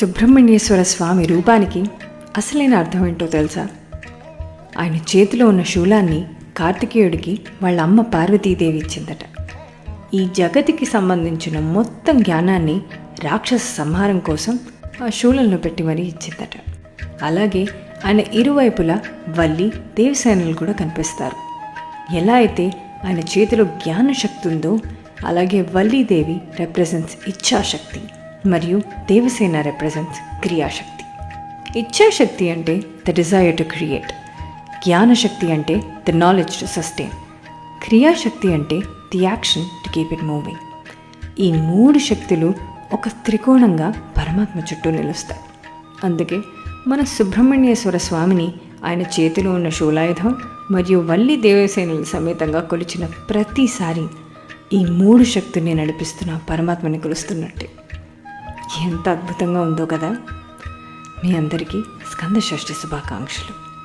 సుబ్రహ్మణ్యేశ్వర స్వామి రూపానికి అసలైన అర్థం ఏంటో తెలుసా? ఆయన చేతిలో ఉన్న శూలాన్ని కార్తికేయుడికి వాళ్ళ అమ్మ పార్వతీదేవి ఇచ్చిందట. ఈ జగతికి సంబంధించిన మొత్తం జ్ఞానాన్ని రాక్షస సంహారం కోసం ఆ శూలంలో పెట్టి మరీ ఇచ్చిందట. అలాగే ఆయన ఇరువైపులా వల్లి దేవసేనలు కూడా కనిపిస్తారు. ఎలా అయితే ఆయన చేతిలో జ్ఞానశక్తి ఉందో అలాగే వల్లీదేవి రిప్రజెంట్స్ ఇచ్ఛాశక్తి. మరియు దేవసేన రిప్రజెంట్స్ క్రియాశక్తి. ఇచ్చాశక్తి అంటే ద డిజైర్ టు క్రియేట్ జ్ఞానశక్తి అంటే ద నాలెడ్జ్ టు సస్టైన్ క్రియాశక్తి అంటే the action to keep it moving ఈ మూడు శక్తులు ఒక త్రికోణంగా పరమాత్మ చుట్టూ నిలుస్తాయి. అందుకే మన సుబ్రహ్మణ్యేశ్వర స్వామిని ఆయన చేతిలో ఉన్న శూలాయుధం మరియు వల్లి దేవసేనల సమేతంగా కొలిచిన ప్రతిసారి ఈ మూడు శక్తుల్ని నడిపిస్తున్న పరమాత్మని కొలుస్తున్నట్టే. ఎంత అద్భుతంగా ఉందో కదా. మీ అందరికీ స్కంద షష్ఠి శుభాకాంక్షలు.